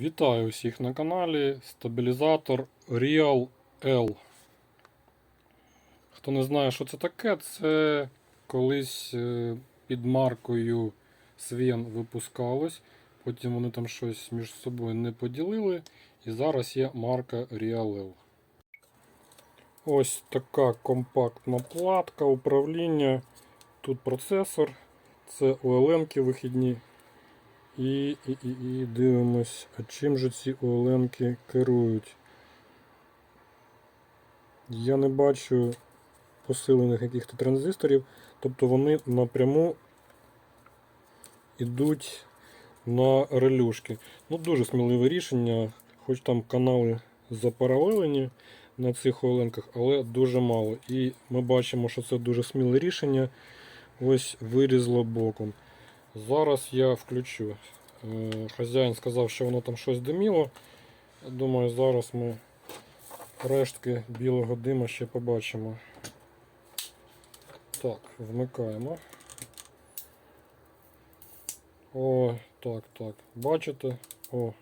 Вітаю всіх на каналі. Стабілізатор Real L. Хто не знає, що це таке, це колись е, під маркою Sven випускалось. Потім вони там щось між собою не поділили. І зараз є марка Real L. Ось така компактна платка управління. Тут процесор, це OLM вихідні. І, і, і, і дивимось, а чим же ці OLM керують. Я не бачу посилених яких-то транзисторів, тобто вони напряму йдуть на релюшки. Ну, дуже сміливе рішення, хоч там канали запаралелені на цих OLM, але дуже мало. І ми бачимо, що це дуже сміле рішення. Ось вирізло боком. Зараз я включу. Е, Хазяїн сказав, що воно там щось диміло. Думаю, зараз ми рештки білого дима ще побачимо. Так, вмикаємо. О, так, так. Бачите? О.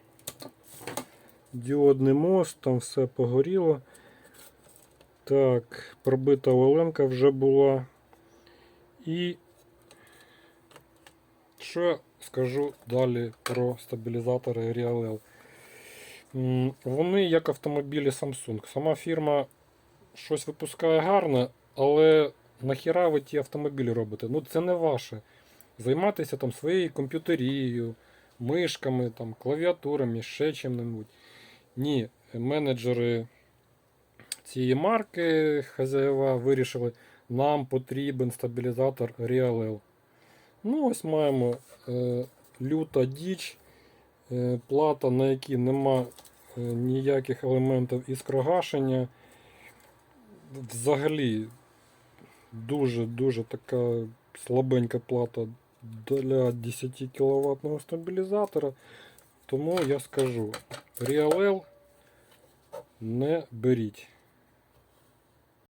Діодний мост, там все погоріло. Так, пробита оленка вже була. І що я скажу далі про стабілізатори Real М, Вони як автомобілі Samsung. Сама фірма щось випускає гарне, але нахіра ви ті автомобілі робите? Ну це не ваше. Займатися там своєю комп'ютерією, мишками, там, клавіатурами, ще чим-небудь. Ні, менеджери цієї марки хазяєва вирішили, нам потрібен стабілізатор Real Ну, ось маємо е, люта діч, е, плата, на якій нема е, ніяких елементів іскрогашення. Взагалі дуже-дуже така слабенька плата для 10 кВт стабілізатора. Тому я скажу, Real не беріть.